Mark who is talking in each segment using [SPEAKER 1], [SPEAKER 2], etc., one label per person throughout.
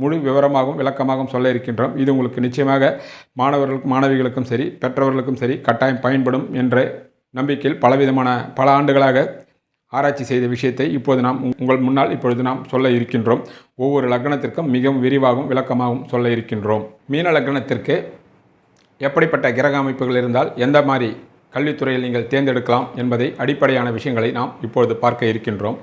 [SPEAKER 1] முழு விவரமாகவும் விளக்கமாகவும் சொல்ல இருக்கின்றோம். இது உங்களுக்கு நிச்சயமாக மாணவர்களுக்கும் மாணவிகளுக்கும் சரி பெற்றவர்களுக்கும் சரி கட்டாயம் பயன்படும் என்ற நம்பிக்கையில் பலவிதமான பல ஆண்டுகளாக ஆராய்ச்சி செய்த விஷயத்தை இப்போது நாம் உங்கள் முன்னால் இப்பொழுது நாம் சொல்ல இருக்கின்றோம். ஒவ்வொரு லக்னத்திற்கும் மிகவும் விரிவாகவும் விளக்கமாகவும் சொல்ல இருக்கின்றோம். மீன லக்னத்திற்கு எப்படிப்பட்ட கிரக அமைப்புகள் இருந்தால் எந்த மாதிரி கல்வித்துறையில் நீங்கள் தேர்ந்தெடுக்கலாம் என்பதை அடிப்படையான விஷயங்களை நாம் இப்பொழுது பார்க்க இருக்கின்றோம்.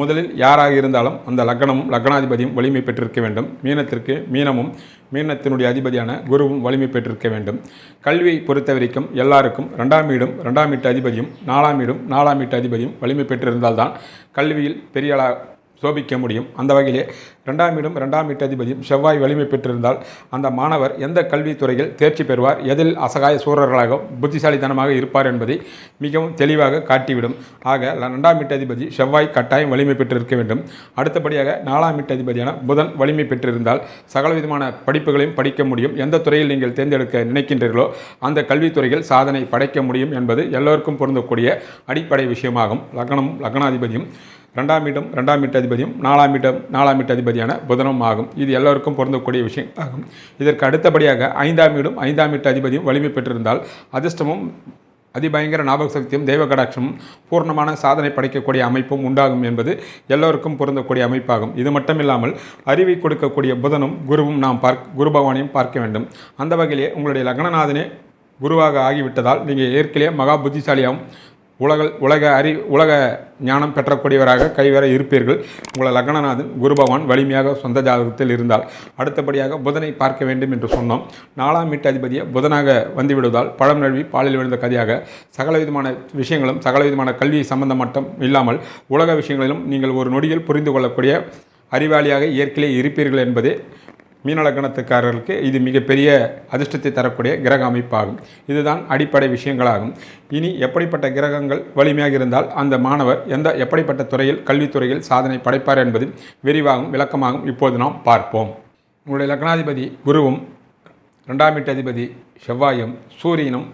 [SPEAKER 1] முதலில் யாராக இருந்தாலும் அந்த லக்னமும் லக்னாதிபதியும் வலிமை பெற்றிருக்க வேண்டும். மீனத்திற்கு மீனமும் மீனத்தினுடைய அதிபதியான குருவும் வலிமை பெற்றிருக்க வேண்டும். கல்வியை பொறுத்த வரைக்கும் எல்லாருக்கும் ரெண்டாம் வீடும் ரெண்டாம் வீட்டு அதிபதியும் நாலாம் வீடும் நாலாம் வீட்டு அதிபதியும் வலிமை பெற்றிருந்தால்தான் கல்வியில் பெரிய அளவு சோபிக்க முடியும். அந்த வகையிலே ரெண்டாம் இடம் ரெண்டாம் வீட்டு அதிபதியும் செவ்வாய் வலிமை பெற்றிருந்தால் அந்த மாணவர் எந்த கல்வித்துறையில் தேர்ச்சி பெறுவார்? எதில் அசகாய சூரர்களாக புத்திசாலித்தனமாக இருப்பார் என்பதை மிகவும் தெளிவாக காட்டிவிடும். ஆக ரெண்டாம் வீட்டு அதிபதி செவ்வாய் கட்டாயம் வலிமை பெற்றிருக்க வேண்டும். அடுத்தபடியாக நாலாம் வீட்டு அதிபதியான புதன் வலிமை பெற்றிருந்தால் சகலவிதமான படிப்புகளையும் படிக்க முடியும். எந்த துறையில் நீங்கள் தேர்ந்தெடுக்க நினைக்கின்றீர்களோ அந்த கல்வித்துறையில் சாதனை படைக்க முடியும் என்பது எல்லோருக்கும் பொருந்தக்கூடிய அடிப்படை விஷயமாகும். லக்னமும் லக்னாதிபதியும் ரெண்டாம் இடம் ரெண்டாம் வீட்டு அதிபதியும் நாலாம் இடம் நாலாம் வீட்டு அதிபதியான புதனும் ஆகும். இது எல்லோருக்கும் பொருந்தக்கூடிய விஷயம் ஆகும். இதற்கு அடுத்தபடியாக ஐந்தாம் வீடும் ஐந்தாம் வீட்டு அதிபதியும் வலிமை பெற்றிருந்தால் அதிர்ஷ்டமும் அதிபயங்கர ஞாபக சக்தியும் தெய்வ கடாட்சமும் பூர்ணமான சாதனை படைக்கக்கூடிய அமைப்பும் உண்டாகும் என்பது எல்லோருக்கும் பொருந்தக்கூடிய அமைப்பாகும். இது மட்டும் இல்லாமல் அறிவை கொடுக்கக்கூடிய புதனும் குருவும் நாம் பார்க் குரு பகவானையும் பார்க்க வேண்டும். அந்த வகையிலே உங்களுடைய லக்னநாதனே குருவாக ஆகிவிட்டதால் நீங்கள் ஏற்கனவே மகா புத்திசாலியாகவும் உலக உலக அறி உலக ஞானம் பெற்றக்கூடியவராக கைவர இருப்பீர்கள். உங்களை லக்னநாதன் குரு பகவான் வலிமையாக சொந்த ஜாதகத்தில் இருந்தால் அடுத்தபடியாக புதனை பார்க்க வேண்டும் என்று சொன்னோம். நாலாம் வீட்டு அதிபதியை புதனாக வந்துவிடுவதால் பழம் நழுவி பாலில் விழுந்த கதையாக சகலவிதமான விஷயங்களும் சகலவிதமான கல்வி சம்பந்தம் மட்டும் இல்லாமல் உலக விஷயங்களிலும் நீங்கள் ஒரு நொடியில் புரிந்து கொள்ளக்கூடிய அறிவாளியாக இயற்கையிலே இருப்பீர்கள் என்பதே மீனலக்கணத்துக்காரர்களுக்கு இது மிகப்பெரிய அதிர்ஷ்டத்தை தரக்கூடிய கிரக அமைப்பாகும். இதுதான் அடிப்படை விஷயங்களாகும். இனி எப்படிப்பட்ட கிரகங்கள் வலிமையாக இருந்தால் அந்த மாணவர் எந்த எப்படிப்பட்ட துறையில் கல்வித்துறையில் சாதனை படைப்பார் என்பது விரிவாகவும் விளக்கமாகவும் இப்போது நாம் பார்ப்போம். உங்களுடைய லக்னாதிபதி குருவும் ரெண்டாம் வீட்டு அதிபதி செவ்வாயும் சூரியனும்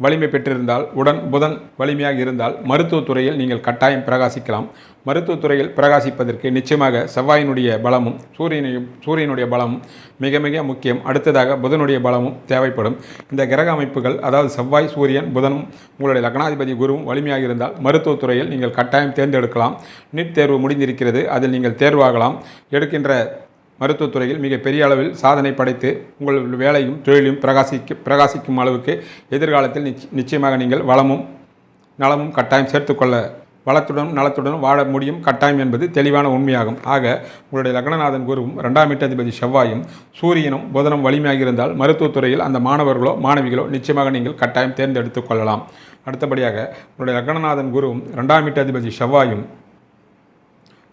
[SPEAKER 1] வலிமை பெற்றிருந்தால் உடன் புதன் வலிமையாக இருந்தால் மருத்துவத்துறையில் நீங்கள் கட்டாயம் பிரகாசிக்கலாம். மருத்துவத்துறையில் பிரகாசிப்பதற்கு நிச்சயமாக செவ்வாயினுடைய பலமும் சூரியனையும் சூரியனுடைய பலமும் மிக மிக முக்கியம். அடுத்ததாக புதனுடைய பலமும் தேவைப்படும். இந்த கிரக அமைப்புகள் அதாவது செவ்வாய் சூரியன் புதனும் உங்களுடைய லக்னாதிபதி குருவும் வலிமையாக இருந்தால் மருத்துவத்துறையில் நீங்கள் கட்டாயம் தேர்ந்தெடுக்கலாம். நீட் தேர்வு முடிந்திருக்கிறது அதில் நீங்கள் தேர்வாகலாம். எடுக்கின்ற மருத்துவத்துறையில் மிக பெரிய அளவில் சாதனை படைத்து உங்கள் வேலையும் தொழிலும் பிரகாசிக்க பிரகாசிக்கும் அளவுக்கு எதிர்காலத்தில் நிச்ச நிச்சயமாக நீங்கள் வளமும் நலமும் கட்டாயம் சேர்த்துக்கொள்ள வளத்துடனும் நலத்துடனும் வாழ முடியும். கட்டாயம் என்பது தெளிவான உண்மையாகும். ஆக உங்களுடைய லக்னநாதன் குருவும் ரெண்டாம் வீட்டதிபதி செவ்வாயும் சூரியனும் புதனும் வலிமையாக இருந்தால் மருத்துவத்துறையில் அந்த மாணவர்களோ மாணவிகளோ நிச்சயமாக நீங்கள் கட்டாயம் தேர்ந்தெடுத்துக் கொள்ளலாம். அடுத்தபடியாக உங்களுடைய லக்னநாதன் குருவும் ரெண்டாம் வீட்டதிபதி செவ்வாயும்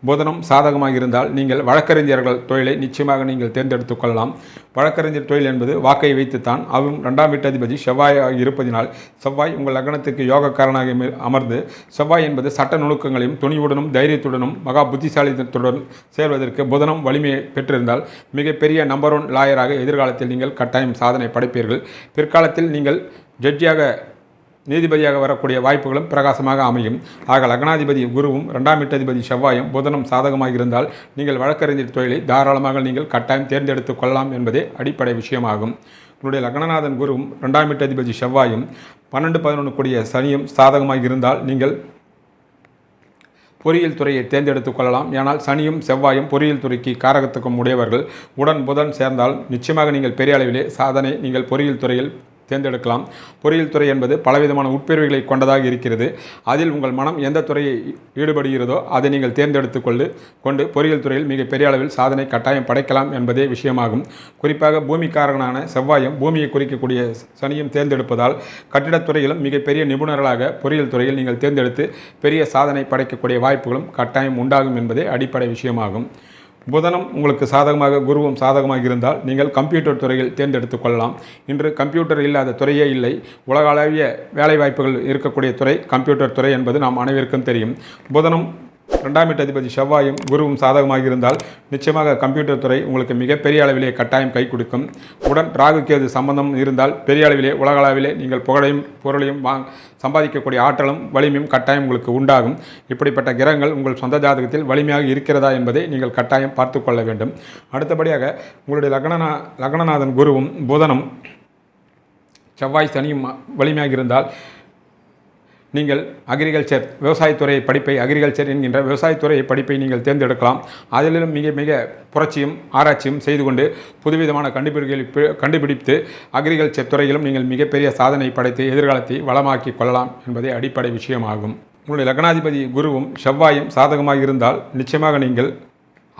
[SPEAKER 1] புதனம் சாதகமாக இருந்தால் நீங்கள் வழக்கறிஞர்கள் தொழிலை நிச்சயமாக நீங்கள் தேர்ந்தெடுத்துக் கொள்ளலாம். வழக்கறிஞர் தொழில் என்பது வாக்கை வைத்துத்தான் அவரும் ரெண்டாம் வீட்டதிபதி செவ்வாயாக இருப்பதினால் செவ்வாய் உங்கள் லக்னத்துக்கு யோகக்காரனாக அமர்ந்து செவ்வாய் என்பது சட்ட நுணுக்கங்களையும் துணிவுடனும் தைரியத்துடனும் மகா புத்திசாலித்துடன் சேர்வதற்கு புதனம் வலிமையை பெற்றிருந்தால் மிகப்பெரிய நம்பர் ஒன் லாயராக எதிர்காலத்தில் நீங்கள் கட்டாயம் சாதனை படைப்பீர்கள். பிற்காலத்தில் நீங்கள் ஜட்ஜியாக நீதிபதியாக வரக்கூடிய வாய்ப்புகளும் பிரகாசமாக அமையும். ஆக லக்னாதிபதி குருவும் ரெண்டாம் வீட்டதிபதி செவ்வாயும் புதனும் சாதகமாக இருந்தால் நீங்கள் வழக்கறிஞர் தொழிலை தாராளமாக நீங்கள் கட்டாயம் தேர்ந்தெடுத்துக் கொள்ளலாம் என்பதே அடிப்படை விஷயமாகும். உங்களுடைய லக்னநாதன் குருவும் ரெண்டாம் வீட்டதிபதி செவ்வாயும் பன்னெண்டு பதினொன்று கூடிய சனியும் சாதகமாக இருந்தால் நீங்கள் பொறியியல் துறையை தேர்ந்தெடுத்துக் கொள்ளலாம். ஏனால் சனியும் செவ்வாயும் பொறியியல் துறைக்கு காரகத்துக்கும் உடையவர்கள். உடன் புதன் சேர்ந்தால் நிச்சயமாக நீங்கள் பெரிய அளவிலே சாதனை நீங்கள் பொறியியல் துறையில் தேர்ந்தெடுக்கலாம். பொறியியல் துறை என்பது பலவிதமான உட்பிரிவுகளை கொண்டதாக இருக்கிறது. அதில் உங்கள் மனம் எந்த துறையை ஈடுபடுகிறதோ அதை நீங்கள் தேர்ந்தெடுத்து கொண்டு கொண்டு பொறியியல் துறையில் மிக பெரிய அளவில் சாதனை கட்டாயம் படைக்கலாம் என்பதே விஷயமாகும். குறிப்பாக பூமிக்காரனான செவ்வாயும் பூமியை குறிக்கக்கூடிய சனியும் தேர்ந்தெடுப்பதால் கட்டிடத்துறையிலும் மிகப்பெரிய நிபுணர்களாக பொறியியல் துறையில் நீங்கள் தேர்ந்தெடுத்து பெரிய சாதனை படைக்கக்கூடிய வாய்ப்புகளும் கட்டாயம் உண்டாகும் என்பதே அடிப்படை விஷயமாகும். புதனும் உங்களுக்கு சாதகமாக குருவும் சாதகமாக இருந்தால் நீங்கள் கம்ப்யூட்டர் துறையில் தேர்ந்தெடுத்து கொள்ளலாம். இன்று கம்ப்யூட்டர் இல்லாத துறையே இல்லை. உலகளவிய வேலைவாய்ப்புகள் இருக்கக்கூடிய துறை கம்ப்யூட்டர் துறை என்பது நாம் அனைவருக்கும் தெரியும். புதனம் ரெண்டாம் வீட்டு அதிபதி செவ்வாயும் குருவும் சாதகமாக இருந்தால் நிச்சயமாக கம்ப்யூட்டர் துறை உங்களுக்கு மிகப்பெரிய அளவிலே கட்டாயம் கை கொடுக்கும். உடன் ராகு கேது சம்பந்தம் இருந்தால் பெரிய அளவிலே உலக அளவிலே நீங்கள் புகழையும் பொருளையும் வாங் சம்பாதிக்கக்கூடிய ஆற்றலும் வலிமையும் கட்டாயம் உங்களுக்கு உண்டாகும். இப்படிப்பட்ட கிரகங்கள் உங்கள் சொந்த ஜாதகத்தில் வலிமையாக இருக்கிறதா என்பதை நீங்கள் கட்டாயம் பார்த்து கொள்ள வேண்டும். அடுத்தபடியாக உங்களுடைய லக்னநா லக்னநாதன் குருவும் புதனும் செவ்வாய் சனியும் வலிமையாக இருந்தால் நீங்கள் அக்ரிகல்ச்சர் விவசாயத்துறை படிப்பை அக்ரிகல்ச்சர் என்கின்ற விவசாயத்துறை படிப்பை நீங்கள் தேர்ந்தெடுக்கலாம். அதிலும் மிக மிக புரட்சியும் ஆராய்ச்சியும் செய்து கொண்டு புதுவிதமான கண்டுபிடிப்புகளை கண்டுபிடித்து அக்ரிகல்ச்சர் துறையிலும் நீங்கள் மிகப்பெரிய சாதனை படைத்து எதிர்காலத்தை வளமாக்கி கொள்ளலாம் என்பதே அடிப்படை விஷயமாகும். உங்களுடைய லக்னாதிபதி குருவும் செவ்வாயும் சாதகமாக இருந்தால் நிச்சயமாக நீங்கள்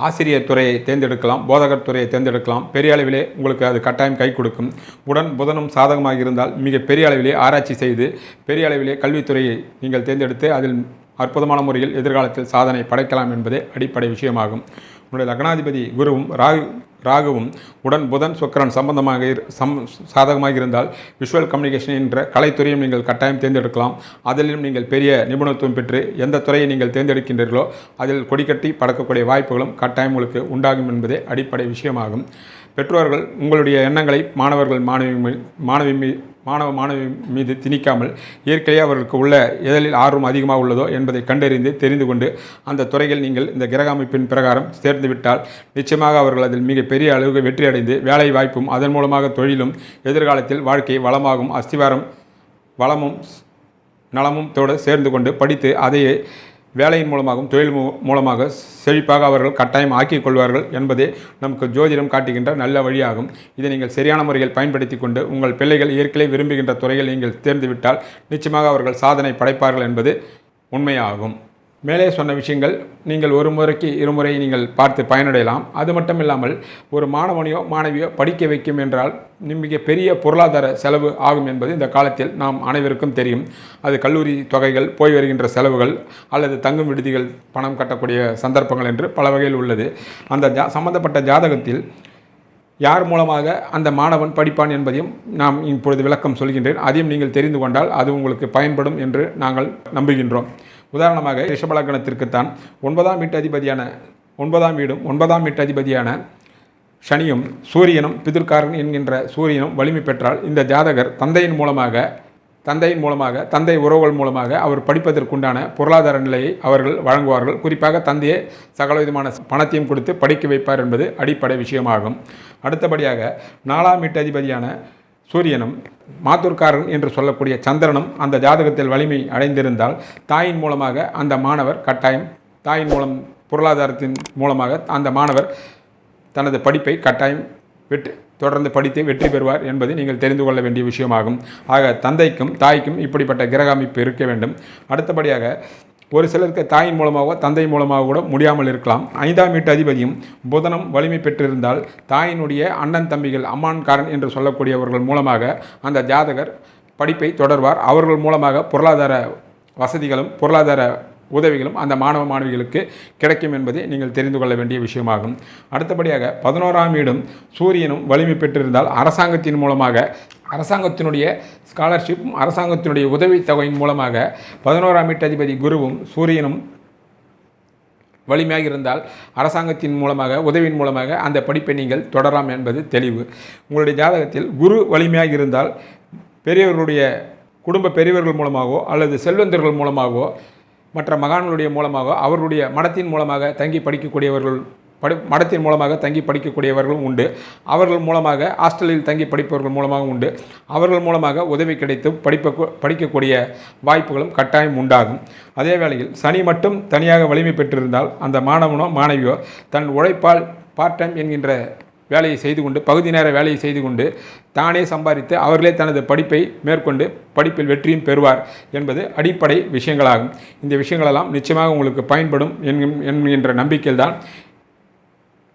[SPEAKER 1] ஆசிரியர் துறையை தேர்ந்தெடுக்கலாம் போதகர் துறையை தேர்ந்தெடுக்கலாம். பெரிய அளவிலே உங்களுக்கு அது கட்டாயம் கை கொடுக்கும். உடன் புதனும் சாதகமாக இருந்தால் மிக பெரிய அளவிலே ஆராய்ச்சி செய்து பெரிய அளவிலே கல்வித்துறையை நீங்கள் தேர்ந்தெடுத்து அதில் அற்புதமான முறையில் எதிர்காலத்தில் சாதனை படைக்கலாம் என்பதே அடிப்படை விஷயமாகும். உங்களுடைய லக்னாதிபதி குருவும் ராகு ராகுவும் உடன் புதன் சுக்கரன் சம்பந்தமாக இரு- சம் சாதகமாக இருந்தால் விஷுவல் கம்யூனிகேஷன் என்ற கலைத்துறையும் நீங்கள் கட்டாயம் தேர்ந்தெடுக்கலாம். அதிலும் நீங்கள் பெரிய நிபுணத்துவம் பெற்று எந்த துறையை நீங்கள் தேர்ந்தெடுக்கின்றீர்களோ அதில் கொடிக்கட்டி பறக்கக்கூடிய வாய்ப்புகளும் கட்டாயம் உங்களுக்கு உண்டாகும் என்பதே அடிப்படை விஷயமாகும். பெற்றோர்கள் உங்களுடைய எண்ணங்களை மாணவர்கள் மாணவி மாணவி மீ மாணவ மாணவி மீது திணிக்காமல் இயற்கையாக அவர்களுக்கு உள்ள எதலில் ஆர்வம் அதிகமாக உள்ளதோ என்பதை கண்டறிந்து தெரிந்து கொண்டு அந்த துறையில் நீங்கள் இந்த கிரக அமைப்பின் பிரகாரம் சேர்ந்துவிட்டால் நிச்சயமாக அவர்கள் அதில் மிக பெரிய அளவுக்கு வெற்றி அடைந்து வேலை வாய்ப்பும் அதன் மூலமாக தொழிலும் எதிர்காலத்தில் வாழ்க்கை வளமாகும் அஸ்திவாரம் வளமும் நலமும் தோடு சேர்ந்து கொண்டு படித்து அதையே வேலையின் மூலமாகவும் தொழில் மூ- மூலமாக செழிப்பாக அவர்கள் கட்டாயம் ஆக்கிக் கொள்வார்கள் என்பதே நமக்கு ஜோதிடம் காட்டுகின்ற நல்ல வழியாகும். இதை நீங்கள் சரியான முறையில் பயன்படுத்தி கொண்டு உங்கள் பிள்ளைகள் இயற்கையை விரும்புகின்ற துறையில் நீங்கள் தேர்ந்துவிட்டால் நிச்சயமாக அவர்கள் சாதனை படைப்பார்கள் என்பது உண்மையாகும். மேலே சொன்ன விஷயங்கள் நீங்கள் ஒரு முறைக்கு இருமுறை நீங்கள் பார்த்து பயனடையலாம். அது மட்டும் இல்லாமல் ஒரு மாணவனையோ மாணவியோ படிக்க வைக்கும் என்றால் மிக பெரிய பொருளாதார செலவு ஆகும் என்பது இந்த காலத்தில் நாம் அனைவருக்கும் தெரியும். அது கல்லூரி தொகைகள் போய் வருகின்ற செலவுகள் அல்லது தங்கும் விடுதிகள் பணம் கட்டக்கூடிய சந்தர்ப்பங்கள் என்று பல வகையில் உள்ளது. அந்த ஜா சம்பந்தப்பட்ட ஜாதகத்தில் யார் மூலமாக அந்த மாணவன் படிப்பான் என்பதையும் நாம் இப்பொழுது விளக்கம் சொல்கின்றேன். அதையும் நீங்கள் தெரிந்து கொண்டால் அது உங்களுக்கு பயன்படும் என்று நாங்கள் நம்புகின்றோம். உதாரணமாக ரிஷபலக்கணத்திற்குத்தான் ஒன்பதாம் வீட்டு அதிபதியான ஒன்பதாம் வீடும் ஒன்பதாம் வீட்டு அதிபதியான சனியும் சூரியனும் பிதிர்காரன் என்கின்ற சூரியனும் வலிமை பெற்றால் இந்த ஜாதகர் தந்தையின் மூலமாக தந்தையின் மூலமாக தந்தை உறவுகள் மூலமாக அவர் படிப்பதற்குண்டான பொருளாதார நிலையை அவர்கள் வழங்குவார்கள். குறிப்பாக தந்தையே சகல விதமான பணத்தையும் கொடுத்து படிக்க வைப்பார் என்பது அடிப்படை விஷயமாகும். அடுத்தபடியாக நாலாம் வீட்டு அதிபதியான சூரியனும் மாத்தூர்காரன் என்று சொல்லக்கூடிய சந்திரனும் அந்த ஜாதகத்தில் வலிமை அடைந்திருந்தால் தாயின் மூலமாக அந்த மாணவர் கட்டாயம் தாயின் மூலம் பொருளாதாரத்தின் மூலமாக அந்த மாணவர் தனது படிப்பை கட்டாயம் வெற்றி தொடர்ந்து படித்து வெற்றி பெறுவார் என்பதை நீங்கள் தெரிந்து கொள்ள வேண்டிய விஷயமாகும். ஆக தந்தைக்கும் தாய்க்கும் இப்படிப்பட்ட கிரக அமைப்பு இருக்க வேண்டும். அடுத்தபடியாக ஒரு சிலருக்கு தாயின் மூலமாகவோ தந்தை மூலமாக கூட முடியாமல் இருக்கலாம். ஐந்தாம் வீட்டு அதிபதியும் புதனம் வலிமை பெற்றிருந்தால் தாயினுடைய அண்ணன் தம்பிகள் அம்மான்காரன் என்று சொல்லக்கூடியவர்கள் மூலமாக அந்த ஜாதகர் படிப்பை தொடர்வார். அவர்கள் மூலமாக பொருளாதார வசதிகளும் பொருளாதார உதவிகளும் அந்த மாணவ மாணவிகளுக்கு கிடைக்கும் என்பதை நீங்கள் தெரிந்து கொள்ள வேண்டிய விஷயமாகும். அடுத்தபடியாக பதினோராம் வீடும் சூரியனும் வலிமை பெற்றிருந்தால் அரசாங்கத்தின் மூலமாக அரசாங்கத்தினுடைய ஸ்காலர்ஷிப்பும் அரசாங்கத்தினுடைய உதவித்தொகையின் மூலமாக பதினோராம் வீட்டதிபதி குருவும் சூரியனும் வலிமையாக இருந்தால் அரசாங்கத்தின் மூலமாக உதவியின் மூலமாக அந்த படிப்பை நீங்கள் தொடரலாம் என்பது தெளிவு. உங்களுடைய ஜாதகத்தில் குரு வலிமையாக இருந்தால் பெரியவர்களுடைய குடும்ப பெரியவர்கள் மூலமாகவோ அல்லது செல்வந்தர்கள் மூலமாகவோ மற்ற மகான்களுடைய மூலமாக அவருடைய மடத்தின் மூலமாக தங்கி படிக்கக்கூடியவர்கள் படி மடத்தின் மூலமாக தங்கி படிக்கக்கூடியவர்களும் உண்டு. அவர்கள் மூலமாக ஹாஸ்டலில் தங்கி படிப்பவர்கள் மூலமாக உண்டு. அவர்கள் மூலமாக உதவி கிடைத்து படிப்ப படிக்கக்கூடிய வாய்ப்புகளும் கட்டாயம் உண்டாகும். அதே வேளையில் சனி மட்டும் தனியாக வலிமை பெற்றிருந்தால் அந்த மாணவனோ மாணவியோ தன் உழைப்பால் பார்ட் டைம் என்கின்ற வேலையை செய்து கொண்டு பகுதி நேர வேலையை செய்து கொண்டு தானே சம்பாதித்து அவர்களே தனது படிப்பை மேற்கொண்டு படிப்பில் வெற்றியும் பெறுவார் என்பது அடிப்படை விஷயங்களாகும். இந்த விஷயங்களெல்லாம் நிச்சயமாக உங்களுக்கு பயன்படும் என்கின்- என்கின்ற நம்பிக்கையில்தான்